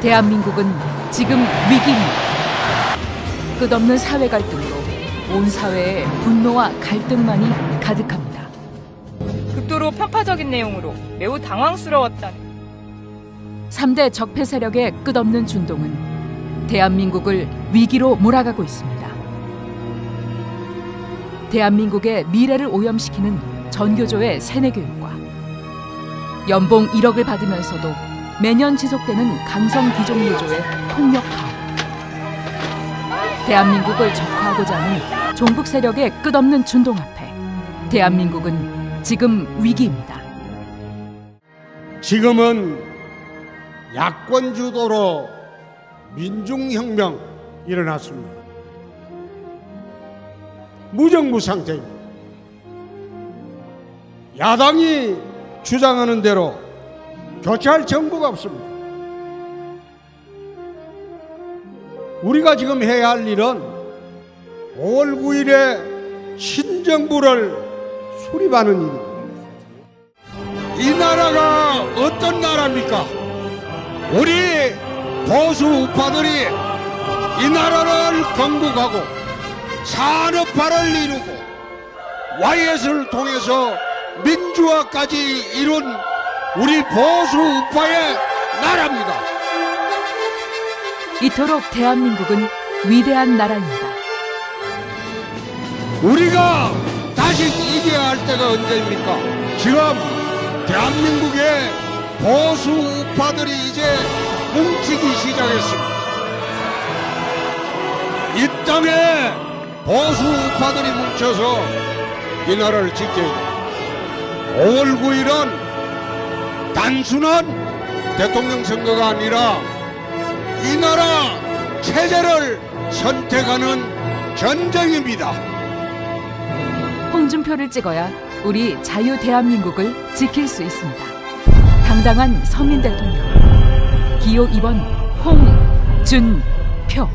대한민국은 지금 위기입니다. 끝없는 사회 갈등으로 온 사회에 분노와 갈등만이 가득합니다. 극도로 편파적인 내용으로 매우 당황스러웠다는 3대 적폐 세력의 끝없는 준동은 대한민국을 위기로 몰아가고 있습니다. 대한민국의 미래를 오염시키는 전교조의 세뇌 교육과 연봉 1억을 받으면서도 매년 지속되는 강성 귀족 노조의 폭력 파업. 대한민국을 적화하고자 하는 종북 세력의 끝없는 준동 앞에 대한민국은 지금 위기입니다. 지금은 야권 주도로 민중혁명 일어났습니다. 무정부 상태입니다. 야당이 주장하는 대로 교체할 정부가 없습니다. 우리가 지금 해야 할 일은 5월 9일에 신정부를 수립하는 일입니다. 이 나라가 어떤 나라입니까? 우리 보수 우파들이 이 나라를 건국하고 산업화를 이루고 YS를 통해서 민주화까지 이룬 우리 보수 우파의 나라입니다. 이토록 대한민국은 위대한 나라입니다. 우리가 다시 이겨야 할 때가 언제입니까? 지금 대한민국의 보수 우파들이 이제 뭉치기 시작했습니다. 이 땅에 보수 우파들이 뭉쳐서 이 나라를 지켜야 됩니다. 5월 9일은 단순한 대통령 선거가 아니라 이 나라 체제를 선택하는 전쟁입니다. 홍준표를 찍어야 우리 자유 대한민국을 지킬 수 있습니다. 당당한 서민 대통령 기호 2번 홍준표